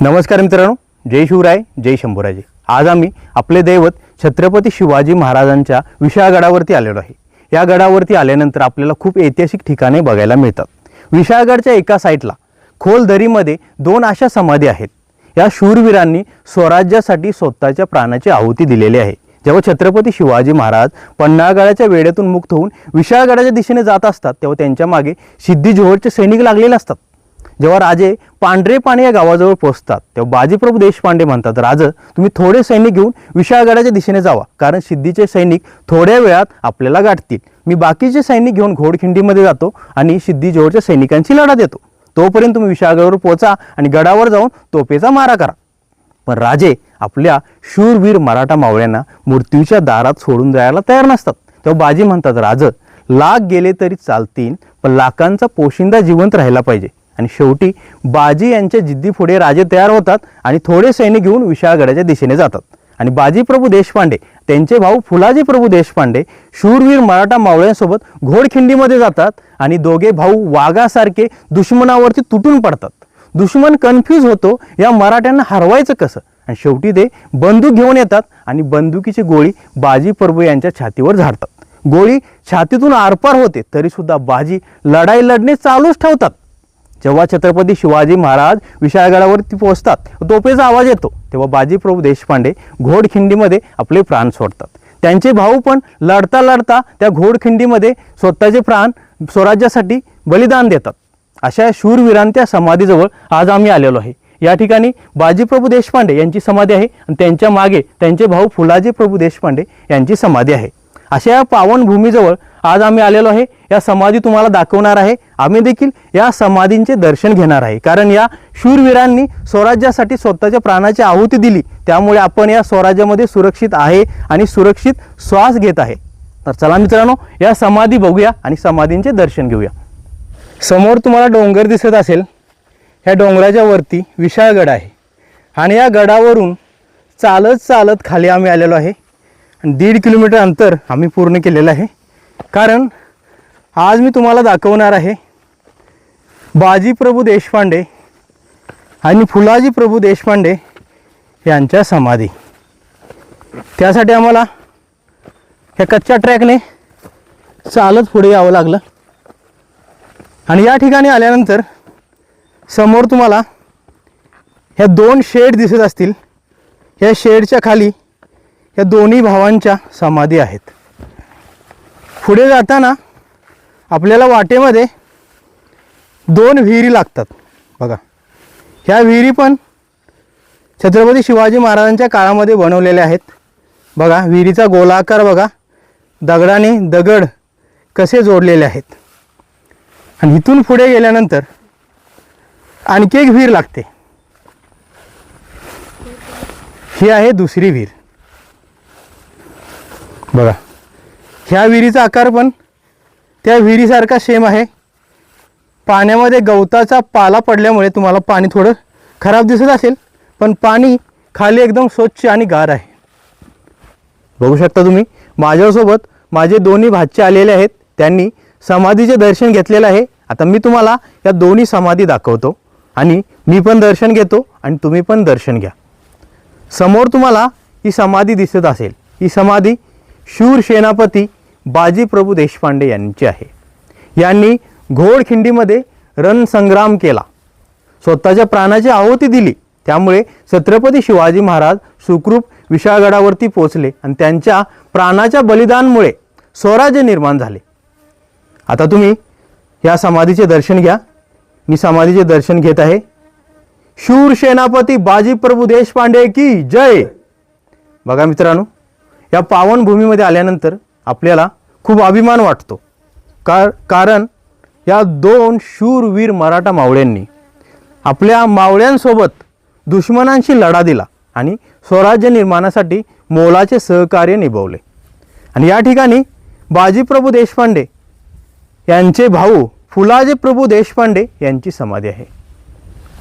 नमस्कार मित्रांनो जय शिवराय जय शंभूराजे. आज आम्ही आपले दैवत छत्रपती शिवाजी महाराजांच्या विशाळगडावरती आलेलो आहे. या गडावरती आल्यानंतर आपल्याला खूप ऐतिहासिक ठिकाणे बघायला मिळतात. विशाळगडच्या एका साईडला खोल दरीमध्ये दोन अशा समाधी आहेत. या शूरवीरांनी स्वराज्यासाठी स्वतःच्या प्राणाची आहुती दिलेली आहे. जेव्हा छत्रपती शिवाजी महाराज पन्हाळगडाच्या वेड्यातून मुक्त होऊन विशाळगडाच्या दिशेने जात असतात तेव्हा त्यांच्या मागे सिद्धी जोहरचे सैनिक लागलेले असतात. जेव्हा राजे पांढरेपाणी या गावाजवळ पोहोचतात तेव्हा बाजीप्रभू देशपांडे म्हणतात राज तुम्ही थोडे सैनिक घेऊन विशाळगडाच्या दिशेने जावा कारण सिद्धीचे सैनिक थोड्या वेळात आपल्याला गाठतील. मी बाकीचे सैनिक घेऊन घोडखिंडीमध्ये जातो आणि सिद्धीजवळच्या सैनिकांची लढा देतो तोपर्यंत तुम्ही विशाळगडावर पोचा आणि गडावर जाऊन तोफेचा मारा करा. पण राजे आपल्या शूरवीर मराठा मावळ्यांना मृत्यूच्या दारात सोडून जायला तयार नसतात. तेव्हा बाजी म्हणतात राज लाख गेले तरी चालतील पण लाखांचा पोशिंदा जिवंत राहिला पाहिजे. आणि शेवटी बाजी यांच्या जिद्दीपुढे राजे तयार होतात आणि थोडे सैनिक घेऊन विशाळगडाच्या दिशेने जातात. आणि बाजीप्रभू देशपांडे त्यांचे भाऊ फुलाजी प्रभू देशपांडे शूरवीर मराठा मावळ्यांसोबत घोडखिंडीमध्ये जातात आणि दोघे भाऊ वाघासारखे दुश्मनावरती तुटून पडतात. दुश्मन कन्फ्यूज होतो या मराठ्यांना हरवायचं कसं? आणि शेवटी ते बंदूक घेऊन येतात आणि बंदुकीची गोळी बाजी प्रभू यांच्या छातीवर झाडतात. गोळी छातीतून आरपार होते तरीसुद्धा बाजी लढाई लढणे चालूच ठेवतात. जेव्हा छत्रपती शिवाजी महाराज विशाळगडावरती पोहोचतात तोपेचा आवाज येतो. तेव्हा बाजीप्रभू देशपांडे घोडखिंडीमध्ये आपले प्राण सोडतात. त्यांचे भाऊ पण लढता लढता त्या घोडखिंडीमध्ये स्वतःचे प्राण स्वराज्यासाठी बलिदान देतात. अशा या शूरवीरांच्या समाधीजवळ आज आम्ही आलेलो आहे. या ठिकाणी बाजीप्रभू देशपांडे यांची समाधी आहे आणि त्यांच्या मागे त्यांचे भाऊ फुलाजी प्रभू देशपांडे यांची समाधी आहे. अशा या पावनभूमीजवळ आज आम्ही आलेलो आहे. या समाधी तुम्हाला दाखवणार आहे. आम्ही देखील या समाधींचे दर्शन घेणार आहे. कारण या शूरवीरांनी स्वराज्यासाठी स्वतःच्या प्राणाची आहुती दिली. त्यामुळे आपण या स्वराज्यामध्ये सुरक्षित आहे आणि सुरक्षित श्वास घेत आहे. तर चला मित्रांनो या समाधी बघूया आणि समाधींचे दर्शन घेऊया. समोर तुम्हाला डोंगर दिसत असेल. ह्या डोंगराच्या वरती विशाळगड आहे. आणि या गडावरून चालत चालत खाली आम्ही आलेलो आहे. आणि दीड किलोमीटर अंतर आम्ही पूर्ण केलेलं आहे. कारण आज मी तुम्हाला दाखवणार आहे बाजी प्रभू देशपांडे आणि फुलाजी प्रभू देशपांडे यांच्या समाधी. त्यासाठी आम्हाला ह्या कच्च्या ट्रॅकने चालत पुढे यावं लागलं. आणि या ठिकाणी आल्यानंतर समोर तुम्हाला ह्या दोन शेड दिसत असतील. ह्या शेडच्या खाली या दोन्ही भावांच्या समाधी आहेत. पुढे जाताना आपल्याला वाटेमध्ये दोन विहिरी लागतात. बघा. ह्या विहिरी पण छत्रपती शिवाजी महाराजांच्या काळामध्ये बनवलेल्या आहेत. बघा विहिरीचा गोलाकार बघा. दगडाने दगड कसे जोडलेले आहेत. आणि इथून पुढे गेल्यानंतर आणखी एक विहीर लागते. ही आहे दुसरी विहीर. बघा. ह्या विहिरीचा आकार पण त्या विहिरीसारखा सेम आहे. पाण्यामध्ये गवताचा पाला पडल्यामुळे तुम्हाला पाणी थोडं खराब दिसत असेल पण पाणी खाली एकदम स्वच्छ आणि गार आहे. बघू शकता तुम्ही माझ्यासोबत माझे दोन्ही भाचे आलेले आहेत त्यांनी समाधीचे दर्शन घेतलेलं आहे. आता मी तुम्हाला या दोन्ही समाधी दाखवतो आणि मी पण दर्शन घेतो आणि तुम्ही पण दर्शन घ्या. समोर तुम्हाला ही समाधी दिसत असेल. ही समाधी शूर सेनापती बाजीप्रभू देशपांडे यांची आहे. यांनी घोडखिंडीमध्ये रणसंग्राम केला. स्वतःच्या प्राणाची आहुती दिली. त्यामुळे छत्रपती शिवाजी महाराज सुखरूप विशाळगडावरती पोचले आणि त्यांच्या प्राणाच्या बलिदानमुळे स्वराज्य निर्माण झाले. आता तुम्ही या समाधीचे दर्शन घ्या. मी समाधीचे दर्शन घेत आहे. शूर सेनापती बाजीप्रभू देशपांडे की जय! बघा मित्रांनो या पावनभूमीमध्ये आल्यानंतर आपल्याला खूप अभिमान वाटतो. का कारण या दोन शूरवीर मराठा मावळ्यांनी आपल्या मावळ्यांसोबत दुश्मनांशी लढा दिला आणि स्वराज्य निर्माणासाठी मोलाचे सहकार्य निभवले. आणि या ठिकाणी बाजीप्रभू देशपांडे यांचे भाऊ फुलाजी प्रभू देशपांडे यांची समाधी आहे.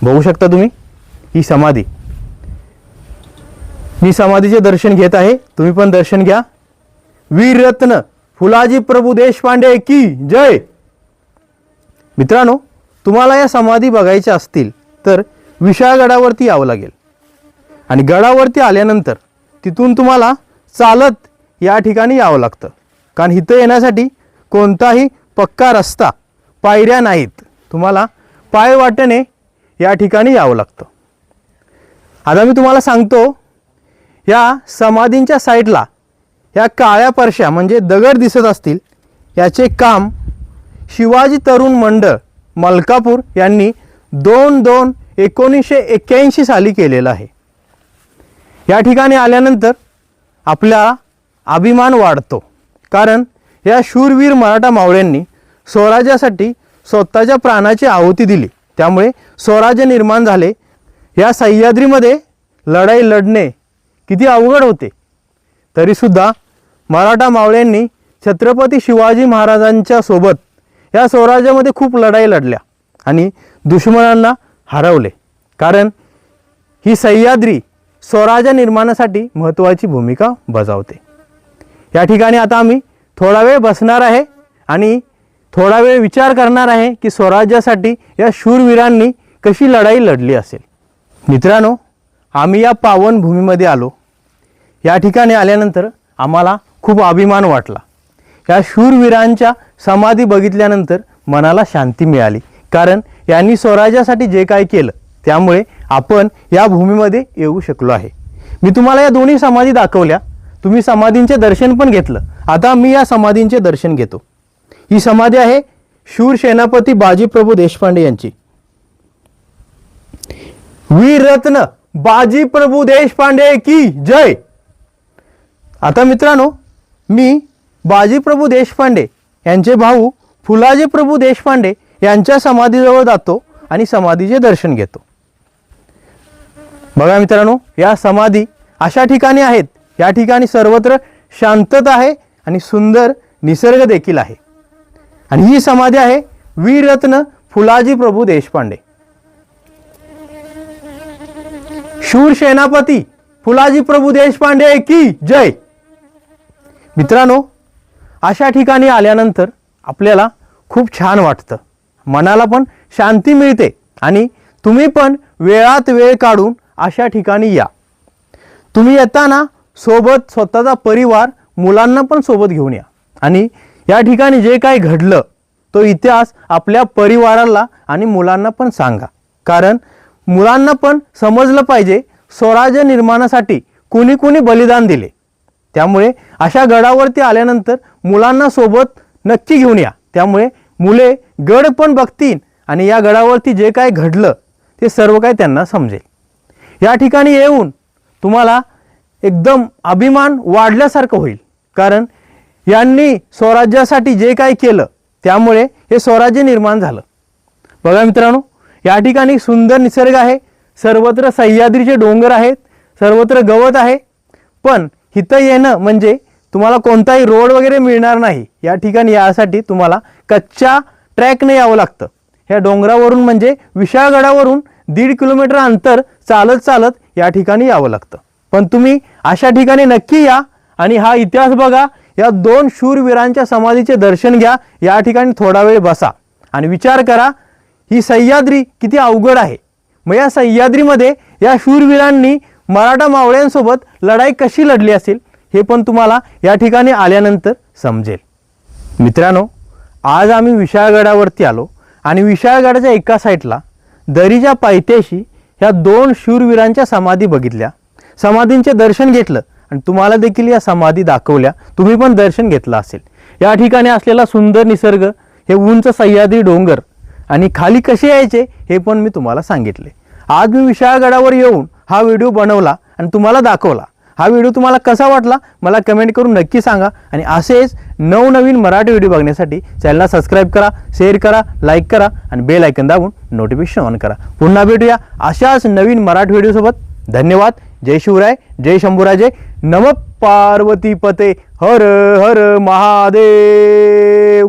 बघू शकता तुम्ही ही समाधी. मी समाधीचे दर्शन घेत आहे. तुम्ही पण दर्शन घ्या. वीररत्न फुलाजी प्रभू देशपांडे की जय. मित्रांनो तुम्हाला या समाधी बघायच्या असतील तर विशाळगडावरती यावं लागेल. आणि गडावरती आल्यानंतर तिथून तुम्हाला चालत या ठिकाणी यावं लागतं. कारण इथं येण्यासाठी कोणताही पक्का रस्ता पायऱ्या नाहीत. तुम्हाला पाय वाटेने या ठिकाणी यावं लागतं. आता मी तुम्हाला सांगतो या समाधींच्या साईडला या काळ्या परश्या म्हणजे दगड दिसत असतील याचे काम शिवाजी तरुण मंडळ मलकापूर यांनी दोन दोन एकोणीसशे एक्क्याऐंशी साली केलेलं आहे. या ठिकाणी आल्यानंतर आपला अभिमान वाढतो. कारण या शूरवीर मराठा मावळ्यांनी स्वराज्यासाठी स्वतःच्या प्राणाची आहुती दिली. त्यामुळे स्वराज्य निर्माण झाले. या सह्याद्रीमध्ये लढाई लढणे किती अवघड होते. तरीसुद्धा मराठा मावळ्यांनी छत्रपती शिवाजी महाराजांच्या सोबत या स्वराज्यामध्ये खूप लढाई लढल्या आणि दुश्मनांना हरवले. कारण ही सह्याद्री स्वराज्य निर्माणासाठी महत्त्वाची भूमिका बजावते. या ठिकाणी आता आम्ही थोडा वेळ बसणार आहे आणि थोडा वेळ विचार करणार आहे की स्वराज्यासाठी या शूरवीरांनी कशी लढाई लढली असेल. मित्रांनो आम्ही या पावन भूमीमध्ये आलो. या ठिकाणी आल्यानंतर आम्हाला खूप अभिमान वाटला. या शूरवीरांच्या समाधी बघितल्यानंतर मनाला शांती मिळाली. कारण यांनी स्वराज्यासाठी जे काय केलं त्यामुळे आपण या भूमीमध्ये येऊ शकलो आहे. मी तुम्हाला या दोन्ही समाधी दाखवल्या. तुम्ही समाधींचे दर्शन पण घेतलं. आता मी या समाधींचे दर्शन घेतो. ही समाधी आहे शूर सेनापती बाजीप्रभू देशपांडे यांची. वीररत्न बाजीप्रभू देशपांडे की जय. आता मित्रांनो मी बाजीप्रभू देशपांडे यांचे भाऊ फुलाजी प्रभू देशपांडे यांच्या समाधीजवळ जातो आणि समाधीचे दर्शन घेतो. बघा मित्रांनो या समाधी अशा ठिकाणी आहेत. या ठिकाणी सर्वत्र शांतता आहे आणि सुंदर निसर्ग देखील आहे. आणि ही समाधी आहे वीररत्न फुलाजी प्रभू देशपांडे. शूर सेनापती फुलाजी प्रभू देशपांडे की जय! मित्रांनो अशा ठिकाणी आल्यानंतर आपल्याला खूप छान वाटतं. मनाला पण शांती मिळते आणि तुम्ही पण वेळात वेळ काढून अशा ठिकाणी या. तुम्ही येताना सोबत स्वतःचा परिवार मुलांना पण सोबत घेऊन या. आणि या ठिकाणी जे काही घडलं तो इतिहास आपल्या परिवाराला आणि मुलांना पण सांगा. कारण मुलांना पण समजलं पाहिजे स्वराज्य निर्माणासाठी कुणी कुणी बलिदान दिले. त्यामुळे अशा गडावरती आल्यानंतर मुलांना सोबत नक्की घेऊन या. त्यामुळे मुले गड पण बघतील आणि या गडावरती जे काय घडलं ते सर्व काही त्यांना समजेल. या ठिकाणी येऊन तुम्हाला एकदम अभिमान वाढल्यासारखं होईल. कारण यांनी स्वराज्यासाठी जे काय केलं त्यामुळे हे स्वराज्य निर्माण झालं. बघा मित्रांनो या ठिकाणी सुंदर निसर्ग आहे. सर्वत्र सह्याद्रीचे डोंगर आहेत. सर्वत्र गवत आहे. पण इथं येणं म्हणजे तुम्हाला कोणताही रोड वगैरे मिळणार नाही. या ठिकाणी यासाठी तुम्हाला कच्च्या ट्रॅकने यावं लागतं. ह्या डोंगरावरून म्हणजे विशाळगडावरून दीड किलोमीटर अंतर चालत चालत या ठिकाणी यावं लागतं. पण तुम्ही अशा ठिकाणी नक्की या आणि हा इतिहास बघा. या दोन शूरवीरांच्या समाधीचे दर्शन घ्या. या ठिकाणी थोडा वेळ बसा. आणि विचार करा ही सह्याद्री किती अवघड आहे. मग या सह्याद्रीमध्ये या शूरवीरांनी मराठा मावळ्यांसोबत लढाई कशी लढली असेल हे पण तुम्हाला या ठिकाणी आल्यानंतर समजेल. मित्रांनो आज आम्ही विशाळगडावरती आलो आणि विशाळगडाच्या एका साईडला दरीच्या पायथ्याशी ह्या दोन शूरवीरांच्या समाधी बघितल्या. समाधींचे दर्शन घेतलं आणि तुम्हाला देखील या समाधी दाखवल्या. तुम्ही पण दर्शन घेतलं असेल. या ठिकाणी असलेला सुंदर निसर्ग हे उंच सह्याद्री डोंगर आणि खाली कसे यायचे हे पण मी तुम्हाला सांगितले. आज मी विशाळगडावर येऊन हा व्हिडिओ बनवला आणि तुम्हाला दाखवला. हा व्हिडिओ तुम्हाला कसा वाटला? मला कमेंट करून नक्की सांगा. आणि असेच नवनवीन मराठी व्हिडिओ बघण्यासाठी चॅनलला सबस्क्राईब करा शेअर करा लाईक करा आणि बेल ऐकन दाबून नोटिफिकेशन ऑन करा. पुन्हा भेटूया अशाच नवीन मराठी व्हिडिओसोबत धन्यवाद. जय शिवराय. जय शंभूराजे. नम पार्वती पते. हर हर महादेव.